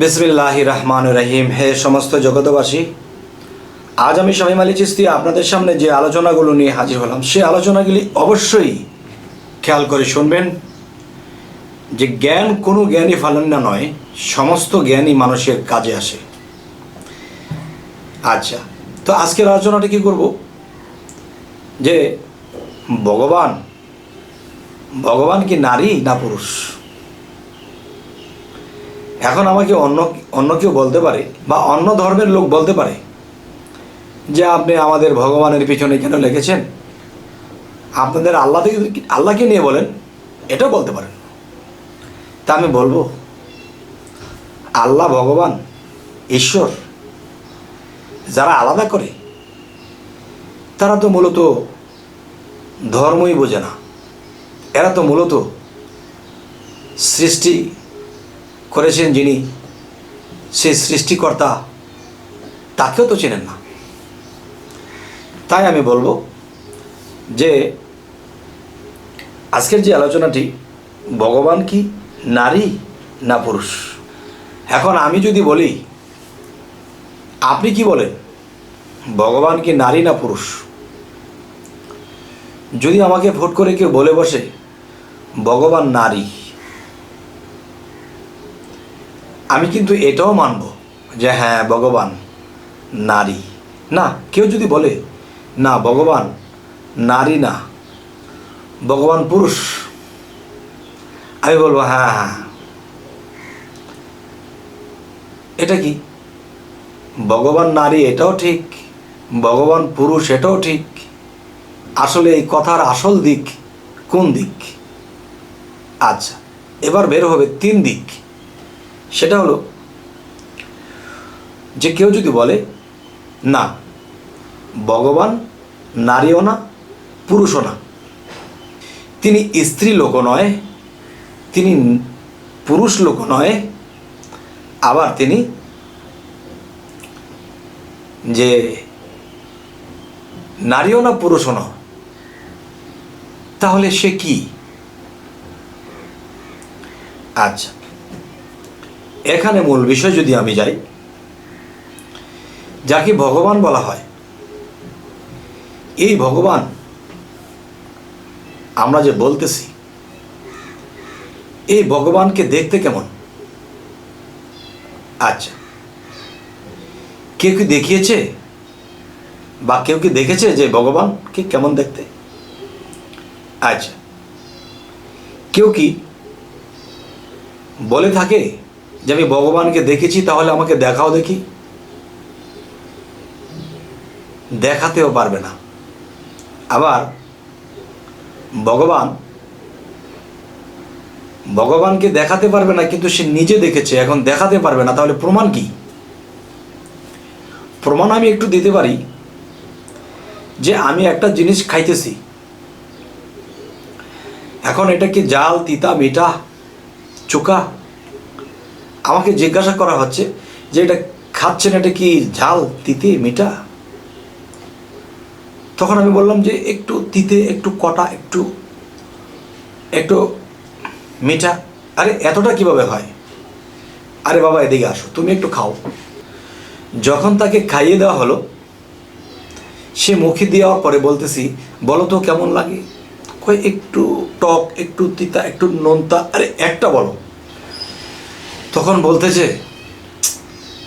বিসমিল্লাহ রহমান রহিম। হে সমস্ত জগতবাসী আজ আমি শামিম আলী চিস্তি আপনাদের সামনে যে আলোচনাগুলো নিয়ে হাজির হলাম সে আলোচনাগুলি অবশ্যই খেয়াল করে শুনবেন যে জ্ঞান কোনো জ্ঞানই ফালেন না নয়, সমস্ত জ্ঞানই মানুষের কাজে আসে। আচ্ছা তো আজকের আলোচনাটা কি করব? যে ভগবান ভগবান কি নারী না পুরুষ? এখন আমাকে অন্য অন্য কেউ বলতে পারে বা অন্য ধর্মের লোক বলতে পারে যে আপনি আমাদের ভগবানের পিছনে কেন লেগেছেন? আপনাদের আল্লাহ থেকে আল্লাহকে নিয়ে বলেন, এটাও বলতে পারেন। তা আমি বলব, আল্লাহ ভগবান, ঈশ্বর যারা আলাদা করে, তারা তো মূলত ধর্মই বোঝে না। এরা তো মূলত সৃষ্টি করেছেন যিনি সেই সৃষ্টিকর্তা, তাকেও তো চেনেন না। তাই আমি বলব যে, আজকের যে আলোচনাটি, ভগবান কি নারী না পুরুষ? এখন আমি যদি বলি, আপনি কি বলেন, ভগবান কি নারী না পুরুষ? যদি আমাকে ভোট করে কেউ বলে বসে, ভগবান নারী আমি কিন্তু এটাও মানব যে হ্যাঁ ভগবান নারী। না, কেউ যদি বলে, না, ভগবান নারী না, ভগবান পুরুষ। আমি বলব হ্যাঁ হ্যাঁ। এটা কি? ভগবান নারী এটাও ঠিক, ভগবান পুরুষ এটাও ঠিক। আসলে এই কথার আসল দিক কোন দিক? আচ্ছা এবার বের হবে তিন দিক। সেটা হলো যে কেউ যদি বলে, না, ভগবান নারীও না, পুরুষও না। তিনি স্ত্রী লোক নয়, তিনি পুরুষ লোক নয়। আবার তিনি যে নারীও না, পুরুষও না, তাহলে সে কি? আচ্ছা এখানে মূল বিষয় যদি আমি যাই, যাকে ভগবান বলা হয়, এই ভগবান আমরা যে বলতেছি, এই ভগবানকে দেখতে কেমন? আচ্ছা কেউ কি দেখিয়েছে বা কেউ কি দেখেছে যে ভগবানকে কেমন দেখতে? আচ্ছা কেউ কি বলে থাকে যে আমি ভগবানকে দেখেছি, তাহলে আমাকে দেখাও দেখি। দেখাতেও পারবে না। আবার ভগবান, ভগবানকে দেখাতে পারবে না, কিন্তু সে নিজে দেখেছে, এখন দেখাতে পারবে না, তাহলে প্রমাণ কি? প্রমাণ আমি একটু দিতে পারি, যে আমি একটা জিনিস খাইতেছি। এখন এটা কি জাল, তিতা, মিঠা, চোকা? আমাকে জিজ্ঞাসা করা হচ্ছে যে এটা খাচ্ছেন, এটা কি ঝাল, তিতে, মিঠা? তখন আমি বললাম যে একটু তিতে, একটু কটা, একটু একটু মিঠা। আরে, এতটা কীভাবে হয়? আরে বাবা, এদিকে আসো, তুমি একটু খাও। যখন তাকে খাইয়ে দেওয়া হলো, সে মুখে দেওয়ার পরে বলতেছি, বলো তো কেমন লাগে? কই একটু টক, একটু তিতা, একটু নোনতা। আরে, একটা বলো। তখন বলতেছে,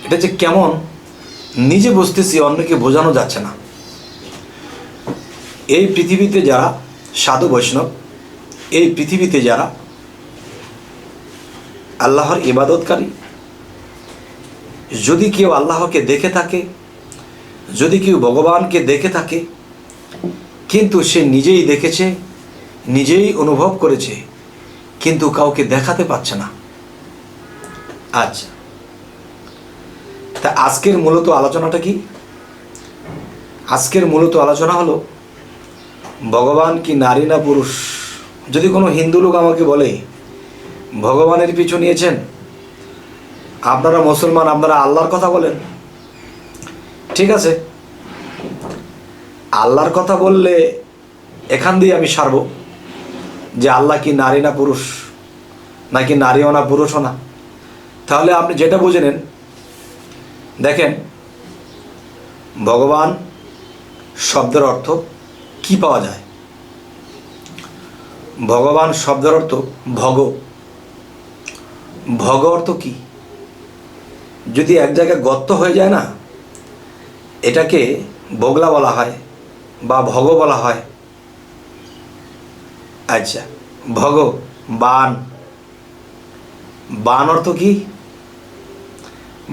এটা যে কেমন, নিজে বুঝতেছি অন্যকে বোঝানো যাচ্ছে না। এই পৃথিবীতে যারা সাধু বৈষ্ণব, এই পৃথিবীতে যারা আল্লাহর ইবাদতকারী, যদি কেউ আল্লাহকে দেখে থাকে, যদি কেউ ভগবানকে দেখে থাকে, কিন্তু সে নিজেই দেখেছে, নিজেই অনুভব করেছে, কিন্তু কাউকে দেখাতে পারছে না। আচ্ছা। তা আজকের মূলত আলোচনাটা কি? আজকের মূলত আলোচনা হলো, ভগবান কি নারী না পুরুষ? যদি কোনো হিন্দু লোক আমাকে বলে, ভগবানের পিছু নিয়েছেন, আপনারা মুসলমান, আপনারা আল্লাহর কথা বলেন। ঠিক আছে। আল্লাহর কথা বললে এখান দিয়ে আমি সারব যে আল্লাহ কি নারী না পুরুষ? নাকি নারীও না পুরুষও না? তাহলে আপনি যেটা বুঝে নেন, দেখেন, ভগবান শব্দের অর্থ কি পাওয়া যায়? ভগবান শব্দের অর্থ ভগ। ভগ অর্থ কি? যদি এক জায়গায় গর্ত হয়ে যায় না, এটাকে বগলা বলা হয় বা ভগ বলা হয়। আচ্ছা ভগ, বান। বান অর্থ কি?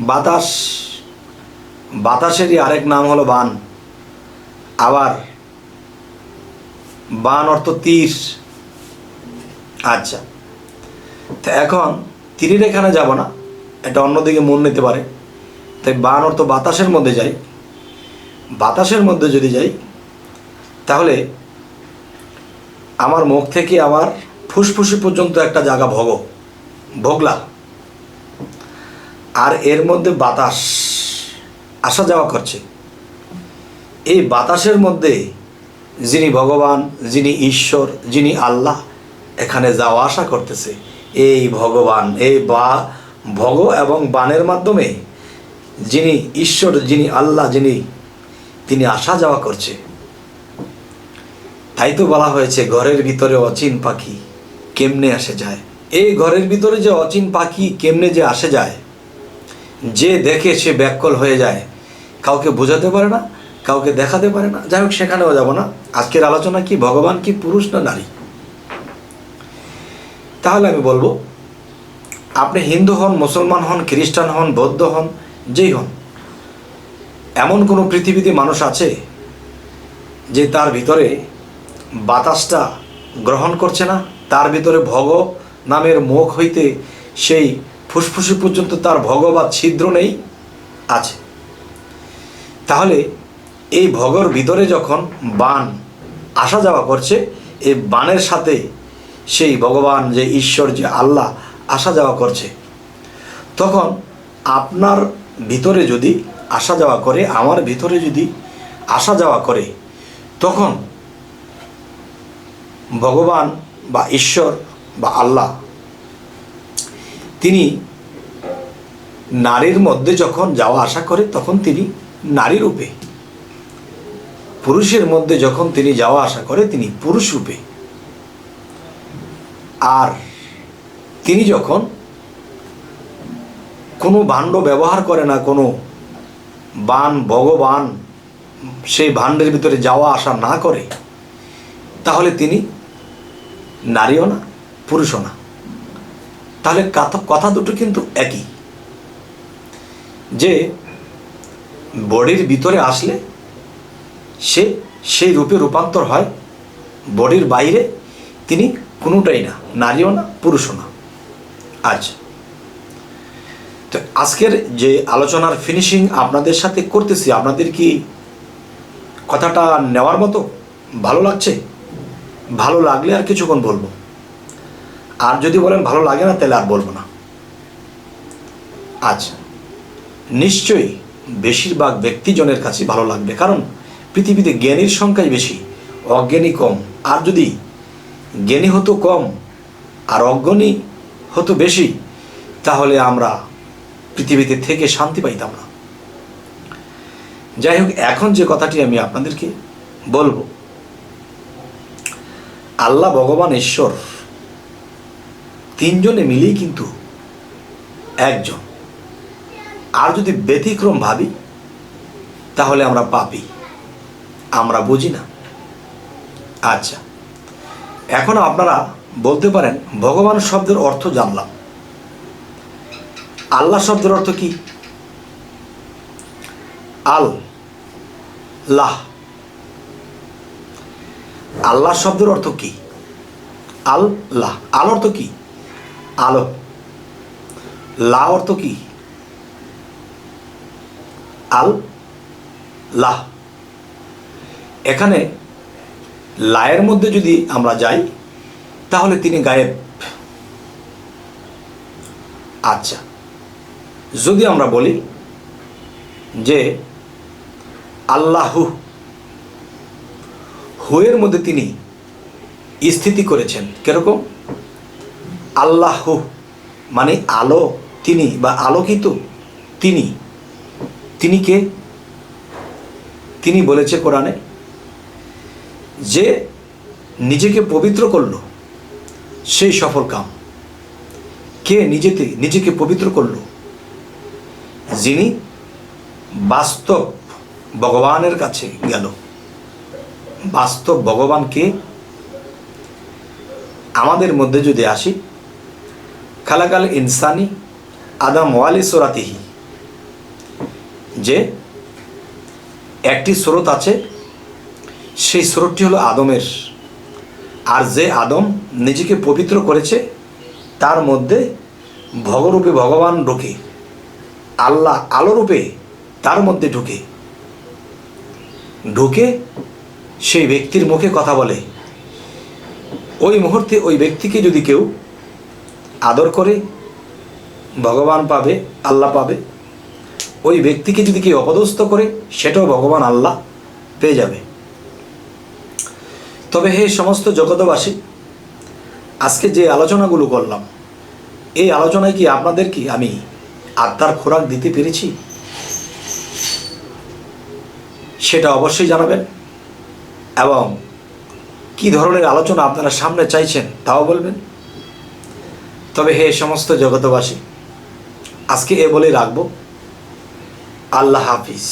বাতাস, বাতাসেরই আরেক নাম হলো বান। আবার বান অর্থ তীর। আচ্ছা তো এখন তীরের এখানে যাব না, এটা অন্যদিকে মন নিতে পারে। তাই বান অর্থ বাতাসের মধ্যে যাই। বাতাসের মধ্যে যদি যাই, তাহলে আমার মুখ থেকে আমার ফুসফুসি পর্যন্ত একটা জায়গা ভগ ভোগলা আর এর মধ্যে বাতাস আসা যাওয়া করছে। এই বাতাসের মধ্যে যিনি ভগবান, যিনি ঈশ্বর, যিনি আল্লাহ, এখানে যাওয়া আসা করতেছে। এই ভগবান, এই বা, ভগ এবং বানের মাধ্যমে যিনি ঈশ্বর, যিনি আল্লাহ, যিনি, তিনি আসা যাওয়া করছে। তাই তো বলা হয়েছে, ঘরের ভিতরে অচিন পাখি কেমনে আসে যায়? এই ঘরের ভিতরে যে অচিন পাখি কেমনে যে আসে যায় যে দেখে সে ব্যাকল হয়ে যায়, কাউকে বোঝাতে পারে না, কাউকে দেখাতে পারে না। যাই হোক, সেখানেও যাব না। আজকের আলোচনা কি, ভগবান কি পুরুষ না নারী? তাহলে আমি বলব, আপনি হিন্দু হন, মুসলমান হন, খ্রিস্টান হন, বৌদ্ধ হন, যেই হন, এমন কোনো পৃথিবীতে মানুষ আছে যে তার ভিতরে বাতাসটা গ্রহণ করছে না, তার ভিতরে ভগ নামের মুখ হইতে সেই ফুসফুসি পর্যন্ত তার ভগ বা ছিদ্র নেই, আছে। তাহলে এই ভগর ভিতরে যখন বান আসা যাওয়া করছে এই বানের সাথে সেই ভগবান যে ঈশ্বর, যে আল্লাহ আসা যাওয়া করছে, তখন আপনার ভিতরে যদি আসা যাওয়া করে, আমার ভিতরে যদি আসা যাওয়া করে, তখন ভগবান বা ঈশ্বর বা আল্লাহ তিনি নারীর মধ্যে যখন যাওয়া আসা করে, তখন তিনি নারী রূপে। পুরুষের মধ্যে যখন তিনি যাওয়া আসা করে, তিনি পুরুষ রূপে। আর তিনি যখন কোনো ভাণ্ড ব্যবহার করে না, কোনো বান, ভগবান, সেই ভাণ্ডের ভিতরে যাওয়া আসা না করে, তাহলে তিনি নারীও না, পুরুষও না। তাহলে কথা- দুটো কিন্তু একই। যে বডির ভিতরে আসলে সে সেই রূপে রূপান্তর হয়, বডির বাইরে তিনি কোনোটাই না, নারীও না, পুরুষও না। আচ্ছা। তো আজকের যে আলোচনার ফিনিশিং আপনাদের সাথে করতেছি, আপনাদের কি কথাটা নেওয়ার মতো ভালো লাগছে? ভালো লাগলে আর কিছুক্ষণ বলব। আর যদি বলেন ভালো লাগে না, তাহলে আর বলব না। আচ্ছা নিশ্চয়ই বেশিরভাগ ব্যক্তিজনের কাছে ভালো লাগবে, কারণ পৃথিবীতে জ্ঞানীর সংখ্যাই বেশি, অজ্ঞানী কম। আর যদি জ্ঞানী হতো কম, আর অজ্ঞানী হতো বেশি, তাহলে আমরা পৃথিবীতে থেকে শান্তি পাইতাম না। যাই হোক, এখন যে কথাটি আমি আপনাদেরকে বলব, আল্লাহ ভগবান ঈশ্বর তিনজনে মিলেই কিন্তু একজন। আর যদি ব্যতিক্রম ভাবি, তাহলে আমরা পাপি। আমরা বুঝি না। আচ্ছা এখন আপনারা বলতে পারেন, ভগবান শব্দের অর্থ জানলাম। আল্লাহ শব্দের অর্থ কি? আল, লাহ। আল্লাহ শব্দের অর্থ কি? আল, লাহ। আল অর্থ কি? আলো। লা অর্থ কি? আল লাহ এখানে লায়ের মধ্যে যদি আমরা যাই, তাহলে তিনি গায়েব। আচ্ছা যদি আমরা বলি যে আল্লাহু হুয়ের মধ্যে তিনি স্থিতি করেছেন, কীরকম? আল্লাহু মানে আলো, তিনি বা আলোকিত তিনি। তিনি কে? তিনি বলেছে কোরআনে, যে নিজেকে পবিত্র করল, সেই সফল কাম। কে নিজেতে নিজেকে পবিত্র করল? যিনি বাস্তব ভগবানের কাছে গেল। বাস্তব ভগবানকে আমাদের মধ্যে যদি আসি খালাকাল ইনসানি আদাম ওয়ালি সোরাতিহি। যে একটি স্রোত আছে, সেই স্রোতটি হলো আদমের। আর যে আদম নিজেকে পবিত্র করেছে, তার মধ্যে ভগরূপে ভগবান ঢোকে, আল্লাহ আলোরূপে তার মধ্যে ঢুকে। ঢুকে সেই ব্যক্তির মুখে কথা বলে। ওই মুহূর্তে ওই ব্যক্তিকে যদি কেউ আদর করে, ভগবান পাবে, আল্লাহ পাবে। ওই ব্যক্তিকে যদি কেউ অপদস্থ করে, সেটাও ভগবান আল্লাহ পেয়ে যাবে। তবে হে সমস্ত জগতবাসী আজকে যে আলোচনাগুলো করলাম, এই আলোচনায় কি আপনাদের কি আমি আত্মার খোরাক দিতে পেরেছি? সেটা অবশ্যই জানাবেন এবং কি ধরনের আলোচনা আপনারা সামনে চাইছেন, তাও বলবেন। তবে হে সমস্ত জগতবাসী আজকে এ বলেই রাখব আল্লাহ হাফিজ।